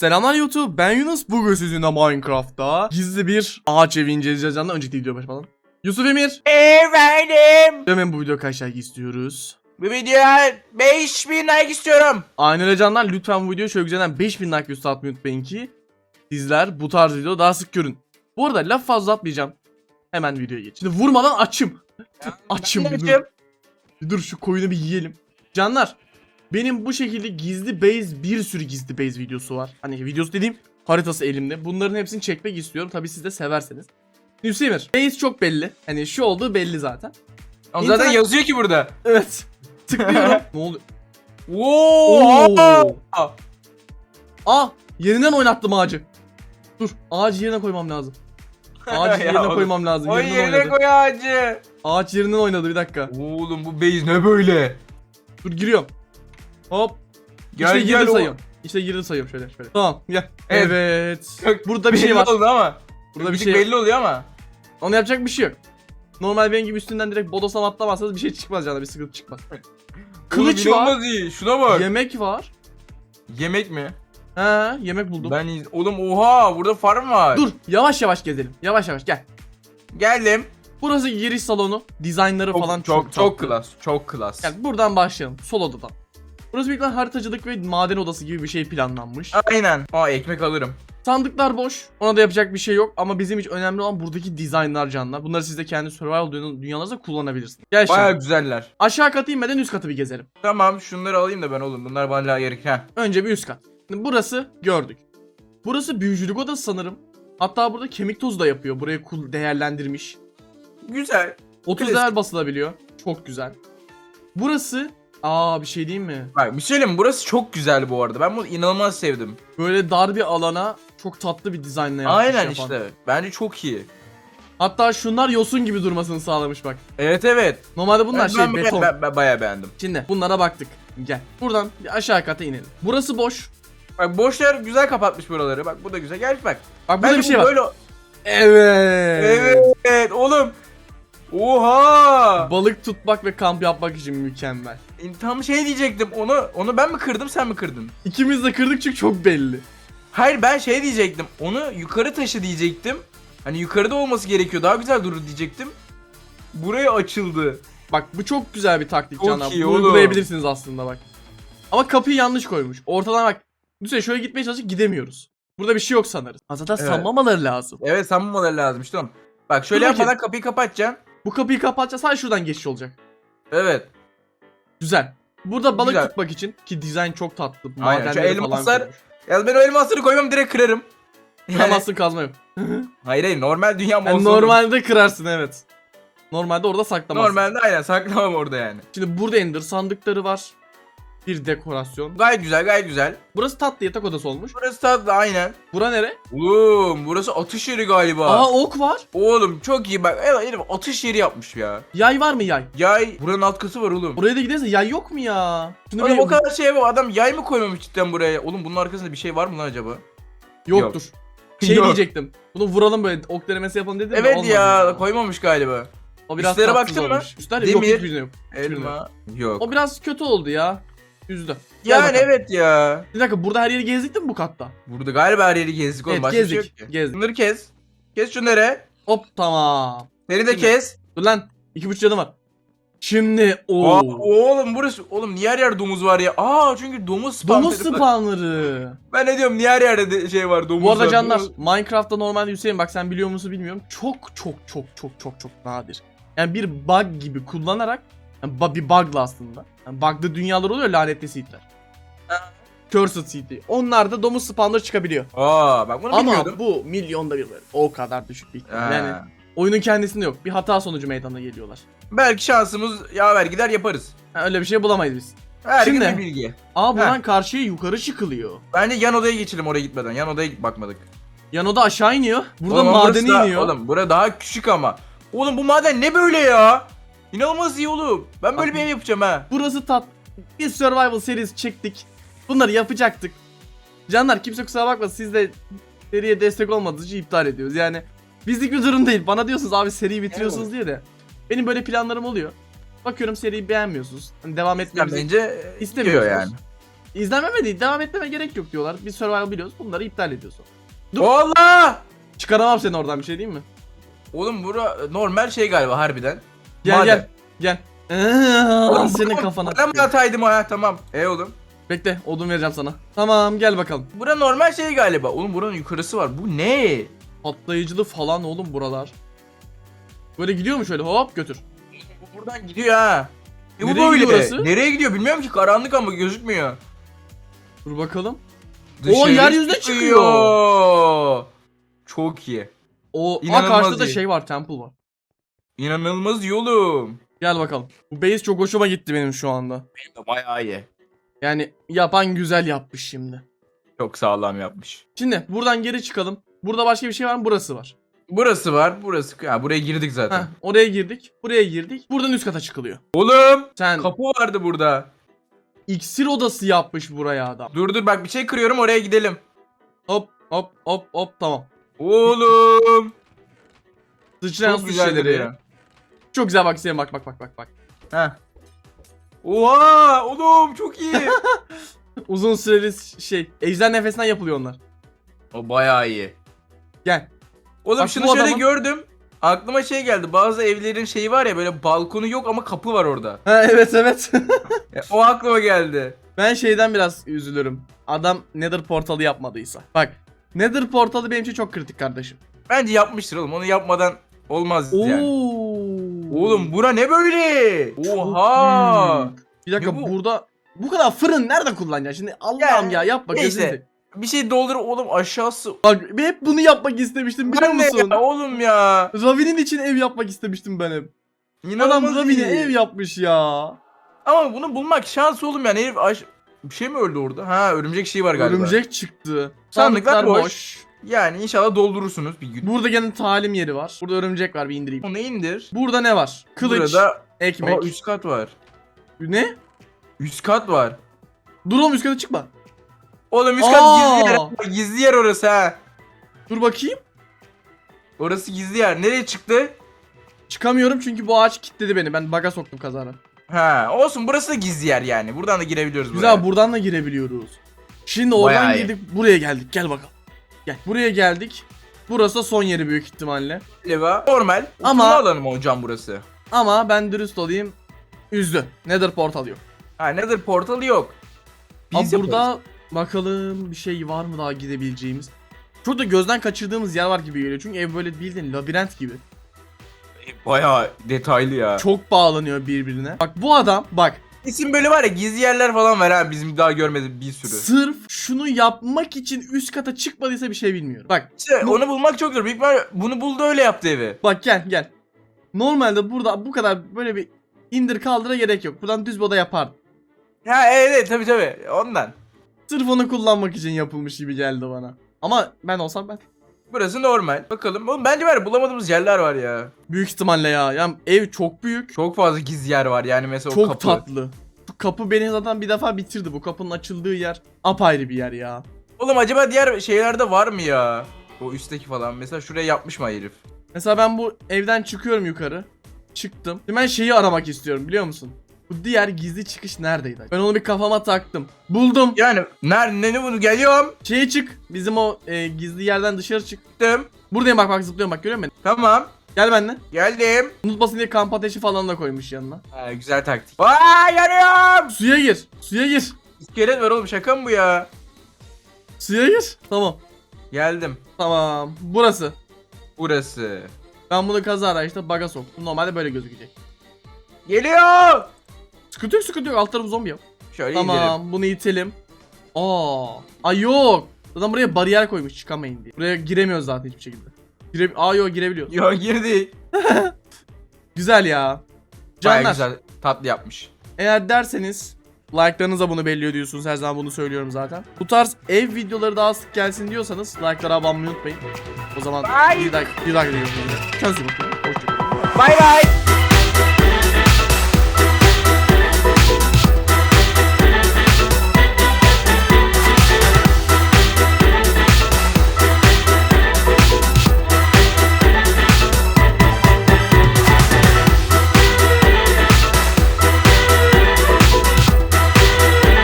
Selamlar YouTube ben Yunus bugün sizinle Minecraft'ta gizli bir ağaç evi inceleyeceğiz canlı önceki video başlayalım. Yusuf Emir. Efendim. Hemen bu video kaç like istiyoruz? Bu videoya 5000 like istiyorum. Aynen öyle canlar lütfen bu videoya şöyle güzelden 5000 like üstü atmayı unutmayın ki sizler bu tarz video daha sık görün. Bu arada laf fazla atmayacağım. Hemen videoya geç. Şimdi vurmadan açım. açım bir dur. Bir dur şu koyunu bir yiyelim. Canlar benim bu şekilde gizli base bir sürü gizli base videosu var. Hani videosu dediğim haritası elimde. Bunların hepsini çekmek istiyorum. Tabi siz de severseniz. Hüseyin base çok belli. Hani şu olduğu belli zaten. Ama zaten İnternet- yazıyor ki burada. Evet. Tıklıyorum. ne oldu? Oo. Oo. Aa yerinden oynattım ağacı. Dur ağacı yerine koymam lazım. Ağacı yerine oğlum, koymam lazım. O Yerinden yerine oynadı. koy ağacı. Ağaç yerinden oynadı bir dakika. Oğlum bu base ne böyle? Dur giriyorum. Hop. Gel işte gel o- sayıyorum. İşte girdi sayıyorum şöyle şöyle. Tamam gel. Evet. Evet. Burada bir şey belli var. oldu ama. Burada bir şey belli oluyor ama. Onu yapacak bir şey yok. Normal benim gibi üstünden direkt bodosam atlamazsanız bir şey çıkmaz canım bir sıkıntı çıkmaz. Kılıç Oğlum, var. inanılmaz iyi. Şuna bak. Yemek var. Yemek mi? He yemek buldum. Ben iz- oğlum oha burada farm var. Dur yavaş yavaş gezelim. Yavaş yavaş gel. Geldim. Burası giriş salonu. Dizaynları Çok, falan çok çok çok, klas. Çok klas. Gel buradan başlayalım. Sol odadan. Burası büyük haritacılık ve maden odası gibi bir şey planlanmış. Aynen. Aa ekmek alırım. Sandıklar boş. Ona da yapacak bir şey yok. Ama bizim için önemli olan buradaki dizaynlar canlar. Bunları siz de kendi survival dü- dünyanızda kullanabilirsiniz. Gel şimdi. Güzeller. Aşağı katı inmeden üst katı bir gezelim. Tamam şunları alayım da ben oğlum. Bunlar bana gerek. Heh. Önce bir üst kat. Şimdi burası gördük. Burası büyücülük odası sanırım. Hatta burada kemik tozu da yapıyor. Burayı kul- değerlendirmiş. Güzel. 30 Klasik. değer basılabiliyor. Çok güzel. Burası Aa bir şey diyeyim mi? Bak bir şey söyleyeyim mi? Burası çok güzel bu arada. Ben bunu inanılmaz sevdim. Böyle dar bir alana çok tatlı bir dizaynla yapmış Aynen yapan. işte. Bence çok iyi. Hatta şunlar yosun gibi durmasını sağlamış bak. Evet evet. Normalde bunlar ben, şey ben, beton. ben, ben bayağı beğendim. Şimdi bunlara baktık. Gel. Buradan bir aşağı kata inelim. Burası boş. Bak boş yer güzel kapatmış buraları. Bak bu da güzel. Gel bak. Bak burada bir şey var. Böyle... Evet. Evet oğlum. Oha. Balık tutmak ve kamp yapmak için mükemmel. Tam şey diyecektim. Onu onu ben mi kırdım sen mi kırdın? İkimiz de kırdık çünkü çok belli. Hayır ben şey diyecektim. Onu yukarı taşı diyecektim. Hani yukarıda olması gerekiyor. Daha güzel durur diyecektim. Buraya açıldı. Bak bu çok güzel bir taktik Çok Canan. iyi Bunu oğlum. uygulayabilirsiniz aslında bak. Ama kapıyı yanlış koymuş. Ortadan bak. Lütfen şöyle gitmeye çalışıp gidemiyoruz. Burada bir şey yok sanırız. Ha, Zaten Evet. sanmamaları lazım. Evet sanmamaları lazım işte oğlum. Bak şöyle Dur bakayım. yapmadan kapıyı kapatacaksın. Bu kapıyı kapatacağız. Sadece şuradan geçiş olacak. Evet. Güzel. Burada balık Güzel. tutmak için ki dizayn çok tatlı. Aynen, şu elmaslar- koymuş. Ya ben o elmasları koymam direkt kırarım. Kıramazsın kazma yok. hayır hayır normal dünyam Yani normalde kırarsın evet. Normalde orada saklamazsın. Normalde aynen saklamam orada yani. Şimdi burada ender sandıkları var. Bir dekorasyon. Gayet güzel gayet güzel. Burası tatlı yatak odası olmuş. Burası tatlı aynen. Bura nere? Oğlum burası atış yeri galiba. Aa ok var. Oğlum çok iyi bak. Evet herif atış yeri yapmış ya. Yay var mı yay? Yay buranın alt katı var oğlum. Oraya da giderse yay yok mu ya? Şunu Oğlum bir- o kadar şey var adam yay mı koymamış cidden buraya? Oğlum bunun arkasında bir şey var mı lan acaba? Yoktur. Şey Yok. diyecektim. Bunu vuralım böyle ok denemesi yapalım dedim de Evet olmadı ya koymamış galiba. O biraz Üstlere tatsız baktın mı? olmuş. Üstlerde yok Demir. yok. Hiçbirine yok. Elma yok. O biraz kötü oldu ya. Üzdü. Gel Yani bakalım. evet ya. Bir dakika burada her yeri gezdik mi bu katta? Burada galiba her yeri gezdik oğlum. Evet, Başka bir şey gezdik, yok ki. gezdik. Bunları kes. Kes şunları. Hop tamam. Seni de Şimdi- kes. Dur lan. İki buçuk canım var. Şimdi o oğlum burası oğlum niye her yer domuz var ya? Aa çünkü domuz spawn. Domuz spawnları. Ben ne diyorum niye her yerde de şey var domuz Bu arada var, canlar domuz- Minecraft'ta normalde Hüseyin bak sen biliyor musun bilmiyorum. Çok çok çok çok çok çok nadir. Yani bir bug gibi kullanarak yani bir bug'la aslında. Yani bug'lı dünyalar oluyor lanetli seedler. Cursed seed. Onlar da domuz spawnları çıkabiliyor. Aa bak bunu Ama bilmiyordum. bu milyonda bir böyle. O kadar düşük bir ihtimal. Ha. Yani oyunun kendisinde yok. Bir hata sonucu meydana geliyorlar. Belki şansımız yaver gider yaparız. Ha, öyle bir şey bulamayız biz. Herkes Şimdi- bir bilgi. Aa buradan karşıya yukarı çıkılıyor. Bence yan odaya geçelim oraya gitmeden. Yan odaya bakmadık. Yan oda aşağı iniyor. Burada Oğlum, madeni iniyor. Oğlum bura daha küçük ama. Oğlum bu maden ne böyle ya? İnanılmaz iyi oğlum. Ben böyle Abi- bir ev yapacağım ha. Burası tat. Biz survival serisi çektik. Bunları yapacaktık. Canlar kimse kusura bakmasın siz de seriye destek olmadığınız için iptal ediyoruz. Yani bizlik bir durum değil. Bana diyorsunuz abi seriyi bitiriyorsunuz diye de. Benim böyle planlarım oluyor. Bakıyorum seriyi beğenmiyorsunuz. Hani devam Ya etmemizi bence istemiyorsunuz. yani. izlenmeme değil devam etmeme gerek yok diyorlar. Biz survival biliyoruz bunları iptal ediyorsun. Dur. Allah! Çıkaramam seni oradan bir şey değil mi? Oğlum bura normal şey galiba harbiden. Gel Madem. gel. Gel. Senin kafana. Bana mı ataydım ha tamam. E oğlum. Bekle odun vereceğim sana. Tamam gel bakalım. Bura normal şey galiba. Oğlum buranın yukarısı var. Bu ne? Patlayıcılı falan oğlum buralar. Böyle gidiyor mu şöyle hop götür. Bu buradan gidiyor ha. E bu Nereye böyle. gidiyor orası? Nereye gidiyor bilmiyorum ki karanlık ama gözükmüyor. Dur bakalım. Dışarı yeryüzüne çıkıyor. Çok iyi. O aa, İnanılmaz karşıda da iyi. şey var temple var. İnanılmaz yolum. Gel bakalım. Bu base çok hoşuma gitti benim şu anda. Benim de bayağı iyi. Yani yapan güzel yapmış şimdi. Çok sağlam yapmış. Şimdi buradan geri çıkalım. Burada başka bir şey var mı? Burası var. Burası var, burası. Ha, buraya girdik zaten. Heh, oraya girdik. Buraya girdik. Buradan üst kata çıkılıyor. Oğlum, Sen kapı vardı burada. iksir odası yapmış buraya adam. Dur dur bak bir şey kırıyorum oraya gidelim. Hop hop hop hop tamam. Oğlum. Sıçrayan su güzel şişeleri. duruyor. Çok güzel bak Sinan bak bak bak bak bak. Heh. Oha oğlum çok iyi. Uzun süreli şey ejder nefesinden yapılıyor onlar. o bayağı iyi. Gel. Oğlum Bak şunu bu şöyle adamın- gördüm. Aklıma şey geldi. Bazı evlerin şeyi var ya böyle balkonu yok ama kapı var orada. Ha evet evet. Ya, o aklıma geldi. ben şeyden biraz üzülürüm. Adam Nether portalı yapmadıysa. Bak Nether portalı benim için çok kritik kardeşim. Bence yapmıştır oğlum. Onu yapmadan olmaz Oo. Yani. Oğlum bura ne böyle? Oha. Bir dakika Ne bu? burada bu kadar fırın nerede kullanacaksın? Şimdi Allah'ım ya, yapma neyse. gözünü. Bir şey doldur oğlum aşağısı. Bak ben hep bunu yapmak istemiştim biliyor Ben ne musun? ya oğlum ya. Ravi'nin için ev yapmak istemiştim ben hep. Adam İnanılmaz Ravi'ne iyi. ev yapmış ya. Ama bunu bulmak şans oğlum yani herif aş... Bir şey mi öldü orada? Ha örümcek şeyi var galiba. Örümcek çıktı. Sandıklar boş. Yani inşallah doldurursunuz bir gün. Burada gene talim yeri var. Burada örümcek var bir indireyim. Onu indir. Burada ne var? Kılıç, Burada ekmek. Aa, üst kat var. Ne? Üst kat var. Dur oğlum üst kata çıkma. Oğlum üst kat Aa! gizli yer. Gizli yer orası ha. Dur bakayım. Orası gizli yer. Nereye çıktı? Çıkamıyorum çünkü bu ağaç kilitledi beni. Ben baga soktum kazara. Ha olsun burası da gizli yer yani. Buradan da girebiliyoruz Güzel buraya. buradan da girebiliyoruz. Şimdi oradan Bayağı iyi. girdik buraya geldik. Gel bakalım. Gel buraya geldik. Burası da son yeri büyük ihtimalle. Galiba normal. Ama- Ama alanı mı hocam burası? Ama ben dürüst olayım. Üzdü. Nether portal yok. Ha Nether portalı yok. Biz burada yaparız. bakalım bir şey var mı daha gidebileceğimiz. Çok da gözden kaçırdığımız yer var gibi geliyor. Çünkü ev böyle bildiğin labirent gibi. Bayağı detaylı ya. Çok bağlanıyor birbirine. Bak bu adam bak İsim böyle var ya gizli yerler falan var ha bizim daha görmediğimiz bir sürü. sırf şunu yapmak için üst kata çıkmadıysa bir şey bilmiyorum. Bak İşte Bu- onu bulmak çok zor. Büyük ihtimal bunu buldu öyle yaptı evi. bak gel gel. Normalde burada bu kadar böyle bir indir kaldıra gerek yok. Buradan düz bir oda yapardım. Ha evet tabii tabii ondan. Sırf onu kullanmak için yapılmış gibi geldi bana. Ama ben olsam ben. Burası normal. Bakalım. Oğlum bence var ya, bulamadığımız yerler var ya. Büyük ihtimalle ya. Yani ev çok büyük. Çok fazla gizli yer var yani mesela o Çok kapı. tatlı. Bu kapı beni zaten bir defa bitirdi. Bu kapının açıldığı yer apayrı bir yer ya. Oğlum acaba diğer şeylerde var mı ya? O üstteki falan. Mesela şuraya yapmış mı herif? Mesela ben bu evden çıkıyorum yukarı. Çıktım. Şimdi ben şeyi aramak istiyorum biliyor musun? Bu diğer gizli çıkış neredeydi? Ben onu bir kafama taktım. Buldum. Yani nerede ne, bunu geliyorum. Şeye çık. Bizim o e, gizli yerden dışarı çık. Gittim. Buradayım bak bak zıplıyorum bak görüyor musun Tamam. Gel benimle. Geldim. Unutmasın diye kamp ateşi falan da koymuş yanına. Ha, güzel taktik. Aa yanıyorum. Suya gir. Suya gir. İskelet var oğlum şaka mı bu ya? Suya gir. Tamam. Geldim. Tamam. Burası. Burası. Ben bunu kazara işte baga soktum. Normalde böyle gözükecek. Geliyor. Sıkıntı yok sıkıntı yok. Alt tarafı zombi yok. Şöyle Tamam gidelim. bunu itelim. Aa. Ay yok. Adam buraya bariyer koymuş çıkamayın diye. Buraya giremiyoruz zaten hiçbir şekilde. Gire Aa yok girebiliyoruz. Yo girdi. Güzel ya. Baya Canlar güzel tatlı yapmış. eğer derseniz like'larınız da bunu belli ediyorsunuz. Her zaman bunu söylüyorum zaten. Bu tarz ev videoları daha sık gelsin diyorsanız like'lara abone olmayı unutmayın. O zaman Bye. bir dakika bir dakika. Kendinize bakın. Hoşçakalın. Bay bay.